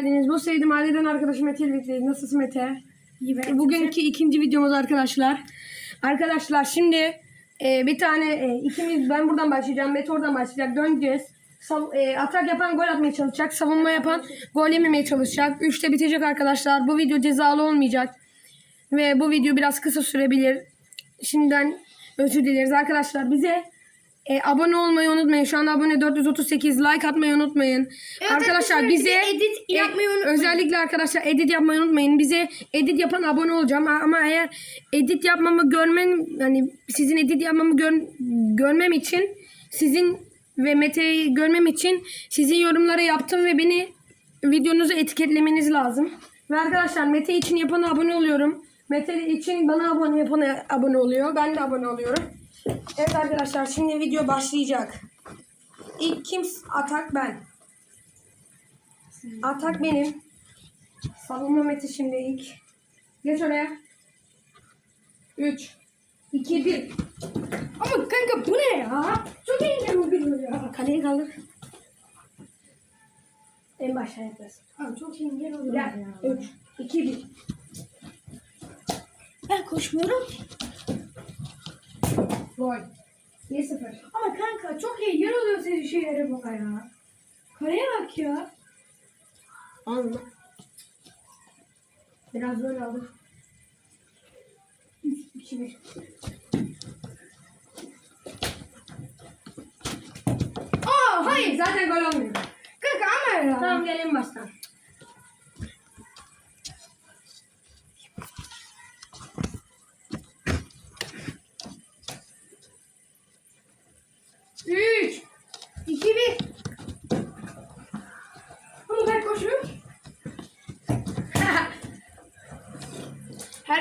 geldiniz. Bu sevdiğim aileden arkadaşım Mete birlikteyiz. Nasılsın Mete? İyi ben. Bugünkü ikinci videomuz arkadaşlar. Arkadaşlar şimdi e, bir tane e, ikimiz ben buradan başlayacağım. Mete oradan başlayacak. Döneceğiz. Sav- e, atak yapan gol atmaya çalışacak. Savunma yapan gol yememeye çalışacak. Üçte bitecek arkadaşlar. Bu video cezalı olmayacak. Ve bu video biraz kısa sürebilir. Şimdiden özür dileriz arkadaşlar. Bize e, abone olmayı unutmayın. Şu anda abone 438 like atmayı unutmayın. arkadaşlar arkadaşlar, bize edit e, yapmayı unutmayın. özellikle arkadaşlar edit yapmayı unutmayın. Bize edit yapan abone olacağım ama eğer edit yapmamı görmen hani sizin edit yapmamı gör, görmem için sizin ve Mete'yi görmem için sizin yorumlara yaptım ve beni videonuzu etiketlemeniz lazım. Ve arkadaşlar Mete için yapana abone oluyorum. Mete için bana abone yapana abone oluyor. Ben de abone oluyorum. Evet arkadaşlar şimdi video başlayacak. İlk kim atak ben. Atak benim. Savunma Mete şimdi ilk. Geç oraya. 3 2 1 Ama kanka bu ne ya? Çok engel oluyor ya. Kaleyi kaldır. En başta yapacağız. Abi çok engel oluyor ya. 3 2 1 Ben koşmuyorum ki. Gol. 1-0. Ama kanka çok engel oluyor senin şeylere bak ya. Kareye bak ya. Anla. Biraz böyle alır. 3 2 1 Aa hayır. Zaten gol olmuyor. Kanka ama ya. Tamam gel en baştan. Üç. iki, bir. Ama ben koşmuyorum ki.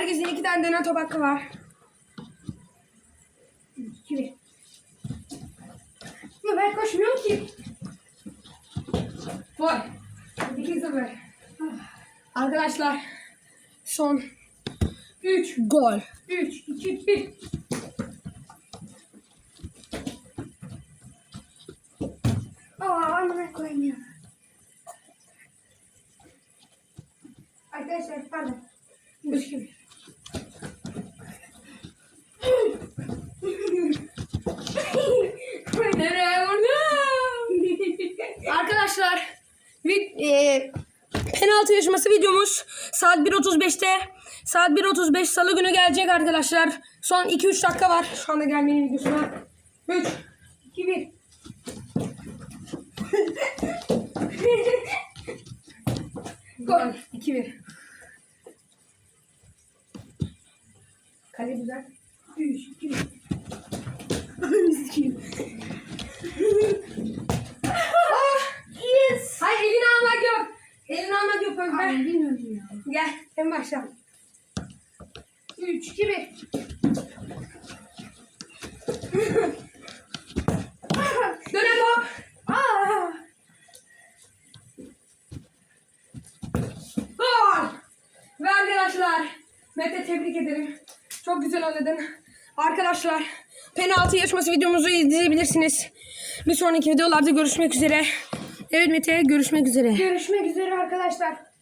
Herkesin iki tane dönen top hakkı var. 2 1 Ama ben koşmuyorum ki. Gol. 2-0. Arkadaşlar son 3 gol. 3 2 1 Aa amına koyayım ya. Arkadaşlar pardon. 3 2 Arkadaşlar e, penaltı yarışması videomuz saat 1.35'te saat 1.35 salı günü gelecek arkadaşlar. Son 2-3 dakika var. Şu anda gelmenin videosuna. 3 2 1 Gol. 2-1 Kale güzel. 3 2 1 Baştan. 3 2 1 Dönen top. Aa. Gol. Ve arkadaşlar Mete tebrik ederim. Çok güzel oynadın. Arkadaşlar penaltı yarışması videomuzu izleyebilirsiniz. Bir sonraki videolarda görüşmek üzere. Evet Mete görüşmek üzere. Görüşmek üzere arkadaşlar.